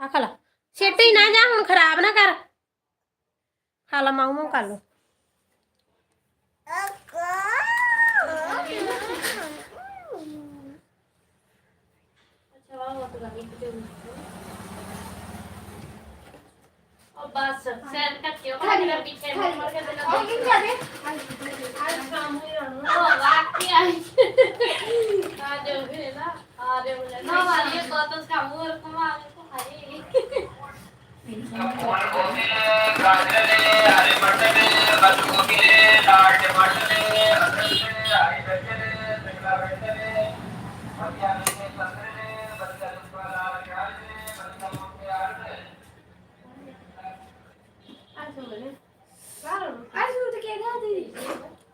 ਆ ਖਾ ਲਾ। ਸਿੱਟ ਹੀ ਨਾ ਜਾ ਹੁਣ ਖਰਾਬ ਨਾ ਕਰ। ਖਾ ਲਾ ਮਾਉ ਮਾਉ ਕਰ ਲੋ ਬਸ ਸੈਨ ਕੱਟਿਓ ਕਰ ਮੇਰਾ ਪਿੱਛੇ ਮਰ ਕੇ ਦਿਲਾ ਉਹ ਕੀ ਕਰੇ ਅੱਜ ਕੰਮ ਹੀ ਹੋਣਾ ਉਹ ਵਾਕੀ ਆਈ ਆ ਦੇ ਉਹ ਨਾ। ਆ ਦੇ ਉਹ ਨਾ। ਵਾਲੀ ਕੋ ਤਾਂ ਕੰਮ ਹੋਰ ਕਮਾਉਂਗਾ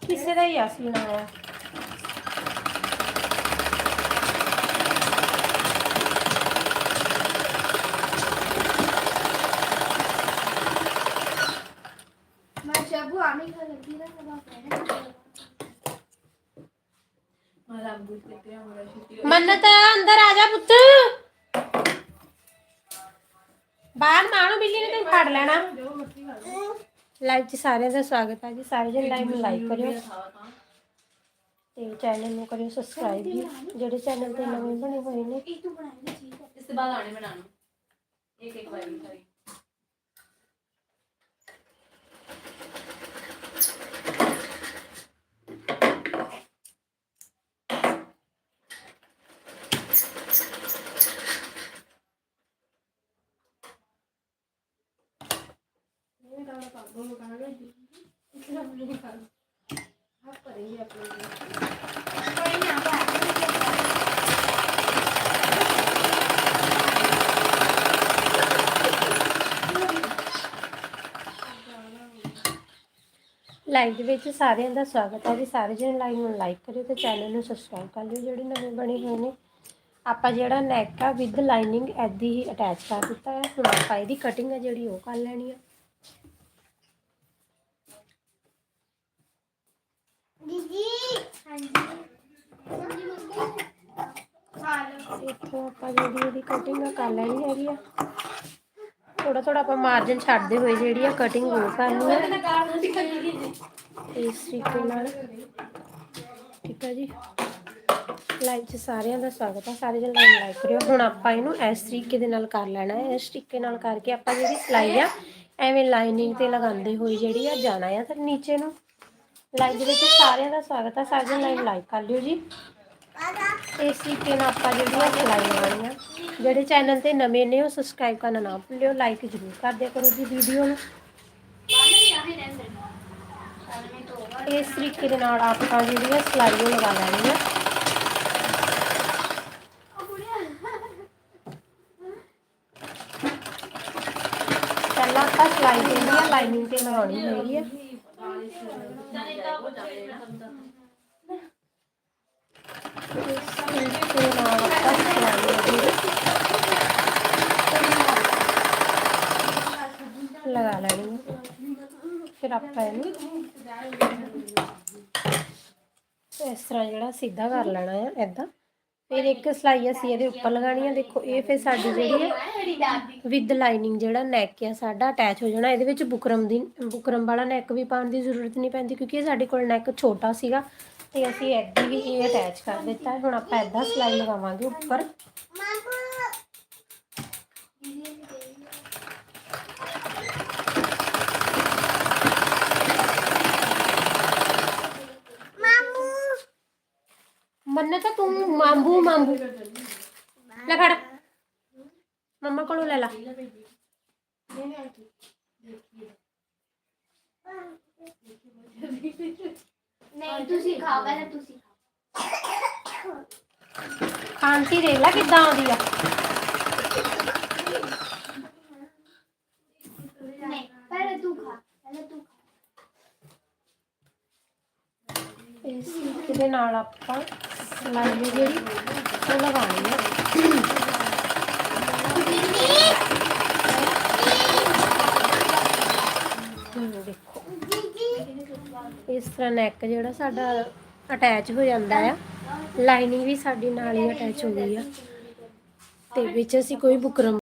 ਕਿਸੇ ਦਾ ਹੀ ਆ ਸੀ ਨਾ। ਮੈਂ ਸ਼ਬੂ ਆਮੀ ਖਾ ਲੱਗੀ ਨਾ ਸਭਾ ਪੈਣਾ ਮੰਨਤ ਅੰਦਰ ਆ ਜਾ ਪੁੱਤ ਬਾਹਰ ਮਾਣੋ ਬਿੱਲੀ ਨੇ ਤੈਨੂੰ ਫੜ ਲੈਣਾ ਲਾਈਵ 'ਚ ਸਾਰਿਆਂ ਦਾ ਸਵਾਗਤ ਹੈ ਜੀ ਸਾਰੇ ਜਣ ਲਾਈਵ ਨੂੰ ਲਾਈਕ ਕਰਿਓ ਤੇ ਚੈਨਲ ਨੂੰ ਕਰਿਓ ਸਬਸਕ੍ਰਾਈਬ ਵੀ ਜਿਹੜੇ ਚੈਨਲ ਤੇ ਨਵੇਂ ਬਣੇ ਹੋਏ ਨੇ ਇਹ ਤੂੰ ਬਣਾਈ ਨਾ ਚੀਜ਼ इसके बाद आने ਲਾਈਵ ਦੇ ਵਿੱਚ ਸਾਰਿਆਂ ਦਾ ਸਵਾਗਤ ਹੈ ਜੀ। ਸਾਰੇ ਜਣ ਲਾਈਵ ਨੂੰ ਲਾਈਕ ਕਰਿਓ ਤੇ ਚੈਨਲ ਨੂੰ ਸਬਸਕ੍ਰਾਈਬ ਕਰ ਲਿਓ। ਜਿਹੜੇ ਨਵੇਂ ਬਣੇ ਹੋਏ ਨੇ, ਆਪਾਂ ਜਿਹੜਾ ਨੈਕ ਆ ਵਿਦ ਲਾਈਨਿੰਗ ਐਦੀ ਹੀ ਅਟੈਚ ਕਰ ਦਿੱਤਾ ਹੈ। ਹੁਣ ਆਪਾਂ ਇਹਦੀ ਕਟਿੰਗ ਹੈ ਜਿਹੜੀ ਉਹ ਕਰ ਲੈਣੀ ਆ। ਲਓ ਆਪਾਂ ਜਿਹੜੀ ਇਹਦੀ ਕਟਿੰਗ ਕਰ ਲੈਣੀ ਹੈਗੀ ਆ। ਥੋੜਾ ਥੋੜਾ ਆਪਾਂ ਮਾਰਜਨ ਛੱਡਦੇ ਹੋਏ ਜਿਹੜੀ ਆ ਕਟਿੰਗ ਉਹ ਕਰਨੀ ਆ ਇਸ ਤਰੀਕੇ ਨਾਲ। ਠੀਕ ਹੈ ਜੀ। ਲਾਈਵ 'ਚ ਸਾਰਿਆਂ ਦਾ ਸਵਾਗਤ ਹੈ ਸਾਰੇ ਜਣ ਲਾਈਵ ਲਾਈਕ ਕਰਿਓ। ਹੁਣ ਆਪਾਂ ਇਹਨੂੰ ਇਸ ਤਰੀਕੇ ਦੇ ਨਾਲ ਕਰ ਲੈਣਾ ਹੈ। ਇਸ ਤਰੀਕੇ ਨਾਲ ਕਰਕੇ ਆਪਾਂ ਜਿਹੜੀ ਸਿਲਾਈ ਆ, ਐਵੇਂ ਲਾਈਨਿੰਗ ਤੇ ਲਗਾਉਂਦੇ ਹੋਏ ਜਿਹੜੀ ਆ ਜਾਣਾ ਆ ਫਿਰ ਨੀਚੇ ਨੂੰ। ਲਾਈਵ ਦੇ ਵਿੱਚ ਸਾਰਿਆਂ ਦਾ ਸਵਾਗਤ ਹੈ ਸਾਰੇ ਜਣ ਲਾਈਵ ਲਾਈਕ ਕਰ ਲਿਓ ਜੀ। ਇਸ ਤਰੀਕੇ ਨਾਲ ਆਪਾਂ ਜਿਹੜੀਆਂ ਸਿਲਾਈ ਲਗਾਉਣੀ ਜਿਹੜੇ ਚੈਨਲ ਤੇ ਨਵੇਂ ਨੇ, ਉਹ ਸਬਸਕ੍ਰਾਈਬ ਕਰਨਾ ਨਾ ਭੁੱਲਿਓ ਲਾਈਕ ਜ਼ਰੂਰ ਕਰ ਦਿਆ ਕਰੋ ਜੀ ਵੀਡੀਓ ਨੂੰ। ਇਸ ਤਰੀਕੇ ਦੇ ਨਾਲ ਆਪਾਂ ਜਿਹੜੀਆਂ ਸਿਲਾਈ ਲਗਾ ਲੈਣੀ ਆ ਪਹਿਲਾਂ ਆਪਾਂ ਸਿਲਾਈ ਜਿਹੜੀ ਆ ਲਾਈਨਿੰਗ ਤੇ ਲਗਾਉਣੀ ਹੈਗੀ ਆ ਇਸ ਤਰੀਕੇ ਦੇ ਨਾਲ ਆਪਾਂ ਸਿਲਾਈ ਜਿਹੜੀ ਲਗਾ ਲੈਣੀ ਫਿਰ ਆਪਾਂ ਇਹਨੂੰ ਇਸ ਤਰ੍ਹਾਂ ਜਿਹੜਾ ਸਿੱਧਾ ਕਰ ਲੈਣਾ ਆ ਐਦਾਂ ਫਿਰ ਇੱਕ ਸਲਾਈ ਅਸੀਂ ਇਹਦੇ ਉੱਪਰ ਲਗਾਣੀ ਆ ਦੇਖੋ ਇਹ ਫਿਰ ਸਾਡੀ ਜਿਹੜੀ ਹੈ ਵਿਦ ਲਾਈਨਿੰਗ ਜਿਹੜਾ ਨੈਕ ਆ ਸਾਡਾ ਅਟੈਚ ਹੋ ਜਾਣਾ ਇਹਦੇ ਵਿੱਚ ਬੁਕਰਮ ਦੀ ਬੁਕਰਮ ਵਾਲਾ ਨੈਕ ਵੀ ਪਾਉਣ ਦੀ ਜ਼ਰੂਰਤ ਨਹੀਂ ਪੈਂਦੀ ਕਿਉਂਕਿ ਇਹ ਸਾਡੇ ਕੋਲ ਨੈਕ ਛੋਟਾ ਸੀਗਾ ਤੇ ਅਸੀਂ ਐਦਾਂ ਹੀ ਇਹ ਅਟੈਚ ਕਰ ਦਿੱਤਾ ਹੈ। ਹੁਣ ਆਪਾਂ ਐਦਾਂ ਸਲਾਈ ਲਗਾਵਾਂਗੇ ਉੱਪਰ। ਮੰਨ, ਤਾਂ ਤੂੰ ਮਾਂਬੂ ਮਾਂਬੂ। ਲੈ ਫੜ। ਮੰਮਾ ਕੋਲੋਂ ਲੈ ਲਾ। ਨਹੀਂ ਤੁਸੀਂ ਖਾਓ ਪਹਿਲਾਂ ਤੁਸੀਂ ਖਾਓ ਖਾਂਸੀ ਦੇਖ ਲੈ ਕਿੱਦਾਂ ਆਉਂਦੀ ਆ ਨਹੀਂ ਪਹਿਲਾਂ ਤੂੰ ਖਾ ਪਹਿਲਾਂ ਤੂੰ ਖਾ ਇਸ ਤਰੀਕੇ ਦੇ ਨਾਲ ਆਪਾਂ ਸਲਾਈ ਜਿਹੜੀ ਉਹ ਲਗਾਉਣੀ ਆ ਹੁਣ ਦੇਖੋ ਇਸ ਤਰ੍ਹਾਂ ਨੈਕ ਜਿਹੜਾ ਸਾਡਾ ਅਟੈਚ ਹੋ ਜਾਂਦਾ ਆ ਲਾਈਨਿੰਗ ਵੀ ਸਾਡੀ ਨਾਲ ਹੀ ਅਟੈਚ ਹੋ ਗਈ ਆ। ਤੇ ਵਿੱਚ ਅਸੀਂ ਕੋਈ ਬੁਕਰਮ